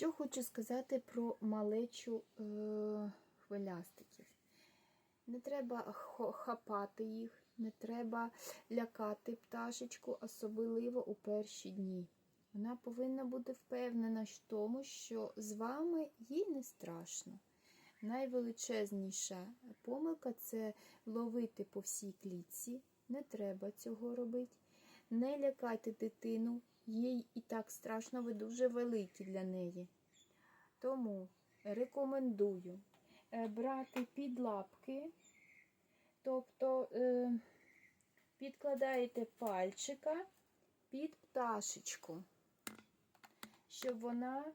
Що хочу сказати про малечу е, хвилястиків. Не треба хапати їх, не треба лякати пташечку, особливо у перші дні. Вона повинна бути впевнена в тому, що з вами їй не страшно. Найвеличезніша помилка це ловити по всій клітці. Не треба цього робити. Не лякайте дитину, їй і так страшно, ви дуже великі для неї. Тому рекомендую е, брати під лапки, тобто е, підкладаєте пальчика під пташечку, щоб вона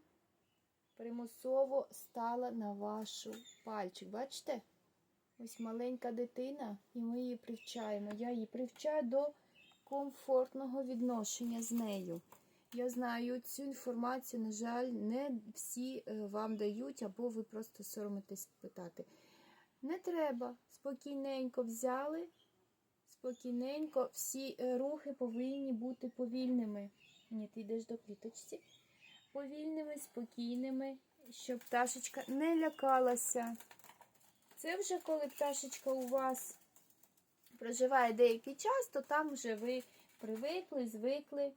примусово стала на вашу пальчик. Бачите? Ось маленька дитина, і ми її привчаємо. Я її привчаю до комфортного відношення з нею. Я знаю цю інформацію, на жаль, не всі е, вам дають, або ви просто соромитесь питати. Не треба. Спокійненько взяли, спокійненько, всі е, рухи повинні бути повільними. Ні, ти йдеш до кліточці. Повільними, спокійними, щоб пташечка не лякалася. Це вже коли пташечка у вас проживає деякий час, то там вже ви привикли, звикли.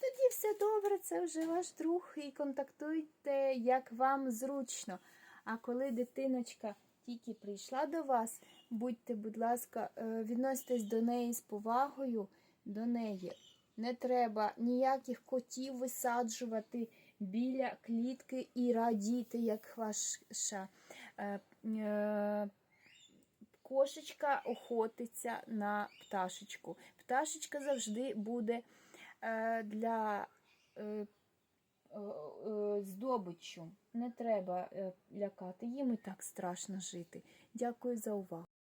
Тоді все добре, це вже ваш друг і контактуйте, як вам зручно. А коли дитиночка тільки прийшла до вас, будьте, будь ласка, е, відноситесь до неї з повагою до неї. Не треба ніяких котів висаджувати біля клітки і радіти, як ваша е, е, кошечка охотиться на пташечку. Пташечка завжди буде е, для е, е, е. Не треба лякати, їм і так страшно жити. Дякую за увагу.